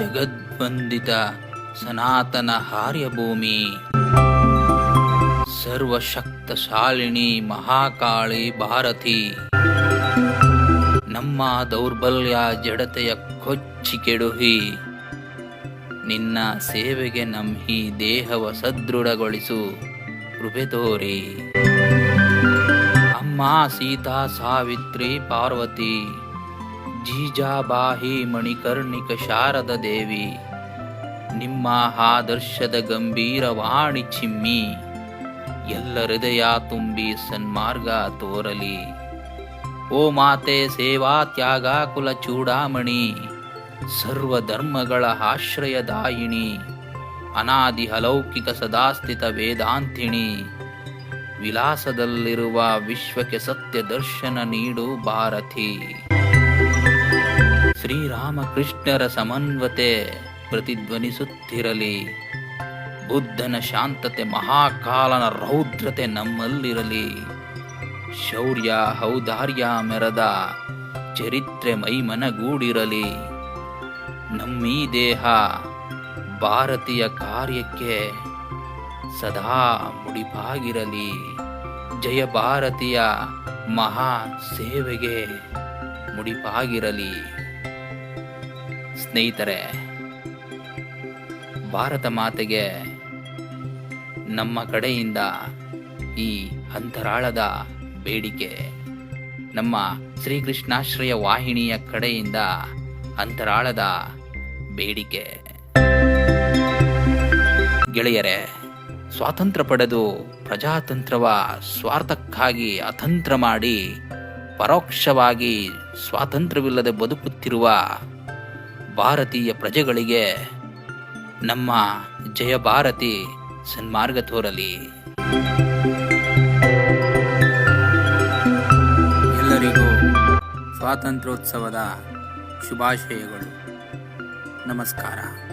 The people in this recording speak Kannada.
ನಿರ್ಬಂಧಿತ ಸನಾತನ ಹಾರ್ಯಭೂಮಿ. ಸರ್ವಶಕ್ತಶಾಲಿನಿ ಮಹಾಕಾಳಿ ಭಾರತಿ. ನಮ್ಮ ದೌರ್ಬಲ್ಯ ಜಡತೆಯ ಕೊಚ್ಚಿ ಕೆಡುಹಿ. ನಿನ್ನ ಸೇವೆಗೆ ನಮ್ಹಿ ದೇಹವ ಸದೃಢಗೊಳಿಸು. ಕೃಪೆ ತೋರಿ. ಅಮ್ಮ ಸೀತಾ ಸಾವಿತ್ರಿ ಪಾರ್ವತಿ. ಜೀಜಾಬಾಹಿ ಮಣಿಕರ್ಣಿಕ ಶಾರದ ದೇವಿ, ನಿಮ್ಮ ಆದರ್ಶದ ಗಂಭೀರ ವಾಣಿ ಚಿಮ್ಮಿ, ಎಲ್ಲ ಹೃದಯ ತುಂಬಿ ಸನ್ಮಾರ್ಗ ತೋರಲಿ. ಓ ಮಾತೆ ಸೇವಾ ತ್ಯಾಗ ಕುಲ ಚೂಡಾಮಣಿ, ಸರ್ವ ಧರ್ಮಗಳ ಆಶ್ರಯದಾಯಿಣಿ ಅನಾದಿ ಅಲೌಕಿಕ ಸದಾಸ್ಥಿತ ವೇದಾಂತಿಣಿ, ವಿಲಾಸದಲ್ಲಿರುವ ವಿಶ್ವಕ್ಕೆ ಸತ್ಯ ದರ್ಶನ ನೀಡು ಭಾರತಿ. ಶ್ರೀರಾಮಕೃಷ್ಣರ ಸಮನ್ವತೆ ಪ್ರತಿಧ್ವನಿಸುತ್ತಿರಲಿ. ಬುದ್ಧನ ಶಾಂತತೆ, ಮಹಾಕಾಲನ ರೌದ್ರತೆ ನಮ್ಮಲ್ಲಿರಲಿ. ಶೌರ್ಯ ಹೌದಾರ್ಯ ಮೆರದ ಚರಿತ್ರೆ ಮೈಮನಗೂಡಿರಲಿ. ನಮ್ಮೀ ದೇಹ ಭಾರತೀಯ ಕಾರ್ಯಕ್ಕೆ ಸದಾ ಮುಡಿಪಾಗಿರಲಿ. ಜಯ ಭಾರತೀಯ ಮಹಾ ಸೇವೆಗೆ ಮುಡಿಪಾಗಿರಲಿ. ಸ್ನೇಹಿತರೆ, ಭಾರತ ಮಾತೆಗೆ ನಮ್ಮ ಕಡೆಯಿಂದ ಈ ಅಂತರಾಳದ ಬೇಡಿಕೆ, ನಮ್ಮ ಶ್ರೀಕೃಷ್ಣಾಶ್ರಯ ವಾಹಿನಿಯ ಕಡೆಯಿಂದ ಅಂತರಾಳದ ಬೇಡಿಕೆ. ಗೆಳೆಯರೇ, ಸ್ವಾತಂತ್ರ್ಯ ಪಡೆದು ಪ್ರಜಾತಂತ್ರವ ಸ್ವಾರ್ಥಕ್ಕಾಗಿ ಅತಂತ್ರ ಮಾಡಿ, ಪರೋಕ್ಷವಾಗಿ ಸ್ವಾತಂತ್ರ್ಯವಿಲ್ಲದೆ ಬದುಕುತ್ತಿರುವ ಭಾರತೀಯ ಪ್ರಜೆಗಳಿಗೆ ನಮ್ಮ ಜಯ ಭಾರತಿ ಸನ್ಮಾರ್ಗ ತೋರಲಿ. ಎಲ್ಲರಿಗೂ ಸ್ವಾತಂತ್ರ್ಯೋತ್ಸವದ ಶುಭಾಶಯಗಳು. ನಮಸ್ಕಾರ.